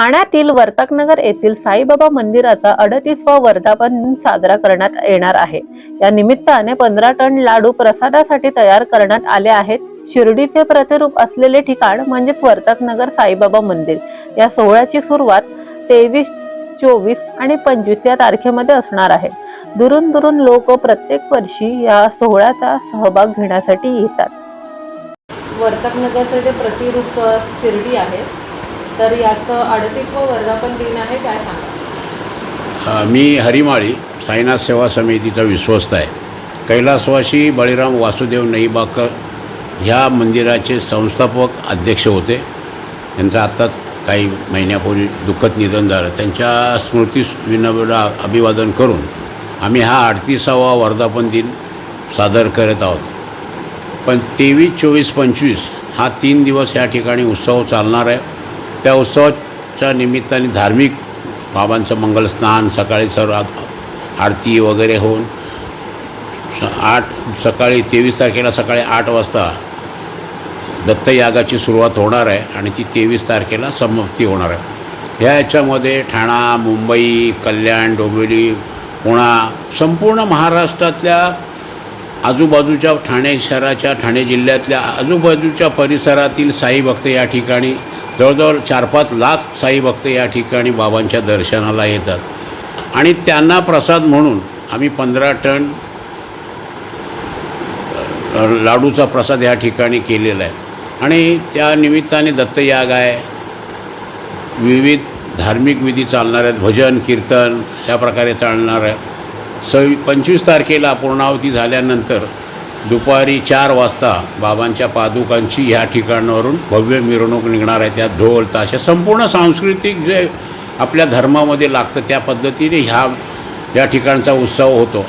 ठाण्यातील वर्तकनगर येथील साईबाबा मंदिराचा अडतीसवा वर्धापन साजरा करण्यात येणार आहे. या निमित्ताने पंधरा टन लाडू प्रसादासाठी तयार करण्यात आले आहेत. शिर्डीचे प्रतिरूप असलेले ठिकाण म्हणजेच वर्तकनगर साईबाबा मंदिर. या सोहळ्याची सुरुवात तेवीस चोवीस आणि पंचवीस या तारखेमध्ये असणार आहे. दुरून दुरून लोक प्रत्येक वर्षी या सोहळ्याचा सहभाग घेण्यासाठी येतात. वर्तकनगरचं जे प्रतिरूप शिर्डी आहे. तर याचं अडतीसवं वर्धापन दिन आहे काय सांगा? मी हरिमाळी साईनाथ सेवा समितीचा विश्वस्त आहे. कैलासवासी बळीराम वासुदेव नईबाकर ह्या मंदिराचे संस्थापक अध्यक्ष होते. त्यांचं आत्ताच काही महिन्यापूर्वी दुःखद निधन झालं. त्यांच्या स्मृती विनम्र अभिवादन करून आम्ही हा अडतीसावा वर्धापन दिन सादर करत आहोत. पण तेवीस चोवीस पंचवीस हा तीन दिवस या ठिकाणी उत्सव चालणार आहे. त्या उत्सवाच्या निमित्ताने धार्मिक बाबांचं मंगलस्नान सकाळी सर्व आरती वगैरे होऊन स- आठ सकाळी तेवीस तारखेला सकाळी आठ वाजता दत्तयागाची सुरुवात होणार आहे आणि ती तेवीस तारखेला समाप्ती होणार आहे. ह्या याच्यामध्ये ठाणा मुंबई कल्याण डोंबिवली पुणा संपूर्ण महाराष्ट्रातल्या आजूबाजूच्या ठाणे शहराच्या ठाणे जिल्ह्यातल्या आजूबाजूच्या परिसरातील साई भक्त या ठिकाणी जवळजवळ चार पाच लाख साई भक्त या ठिकाणी बाबांच्या दर्शनाला येतात. आणि त्यांना प्रसाद म्हणून आम्ही पंधरा टन लाडूचा प्रसाद या ठिकाणी केलेला आहे. आणि त्या निमित्ताने दत्तयाग आहे. विविध धार्मिक विधी चालणार आहेत. भजन कीर्तन ह्या प्रकारे चालणार आहे. सव्वी पंचवीस तारखेला पूर्णावती झाल्यानंतर दुपारी चार वाजता बाबांच्या पादुकांची ह्या ठिकाणावरून भव्य मिरवणूक निघणार आहे. त्यात ढोल ताशा संपूर्ण सांस्कृतिक जे आपल्या धर्मामध्ये लागतं त्या पद्धतीने ह्या या ठिकाणचा उत्सव होतो.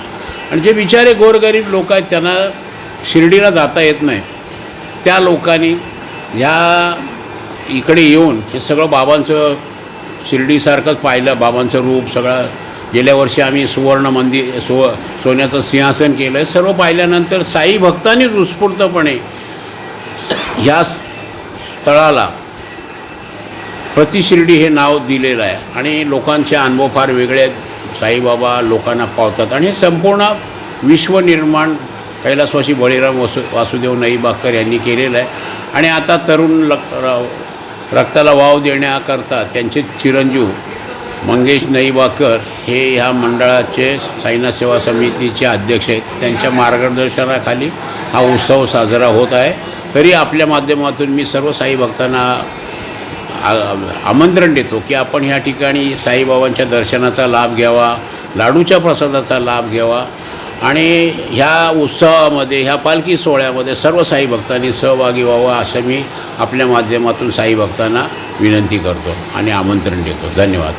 आणि जे बिचारे गोरगरीब लोक आहेत त्यांना शिर्डीला जाता येत नाही. त्या लोकांनी ह्या इकडे येऊन हे सगळं बाबांचं शिर्डीसारखंच पाहिलं बाबांचं रूप सगळं. गेल्या वर्षी आम्ही सुवर्ण मंदिर सो सोन्याचं सिंहासन केलं. आहे सर्व पाहिल्यानंतर साई भक्तांनीच उत्स्फूर्तपणे ह्या स्थळाला प्रतिशिर्डी हे नाव दिलेलं आहे. आणि लोकांचे अनुभव फार वेगळे आहेत. साईबाबा लोकांना पावतात. आणि हे संपूर्ण विश्वनिर्माण कैलासवासी बळीराम वसु वासुदेव नईबाकर यांनी केलेलं आहे. आणि आता तरुण लक र- रक्ताला वाव देण्याकरता त्यांचे चिरंजीव मंगेश नईवाकर हे ह्या मंडळाचे साईना सेवा समितीचे अध्यक्ष आहेत. त्यांच्या मार्गदर्शनाखाली हा उत्सव साजरा होत आहे. तरी आपल्या माध्यमातून मी सर्व साई भक्तांना आमंत्रण देतो की आपण ह्या ठिकाणी साईबाबांच्या दर्शनाचा लाभ घ्यावा लाडूच्या प्रसादाचा लाभ घ्यावा आणि ह्या उत्सवामध्ये ह्या पालखी सोहळ्यामध्ये सर्व साई भक्तांनी सहभागी व्हावं असं मी आपल्या माध्यमातून साई भक्तांना विनंती करतो आणि आमंत्रण देतो. धन्यवाद.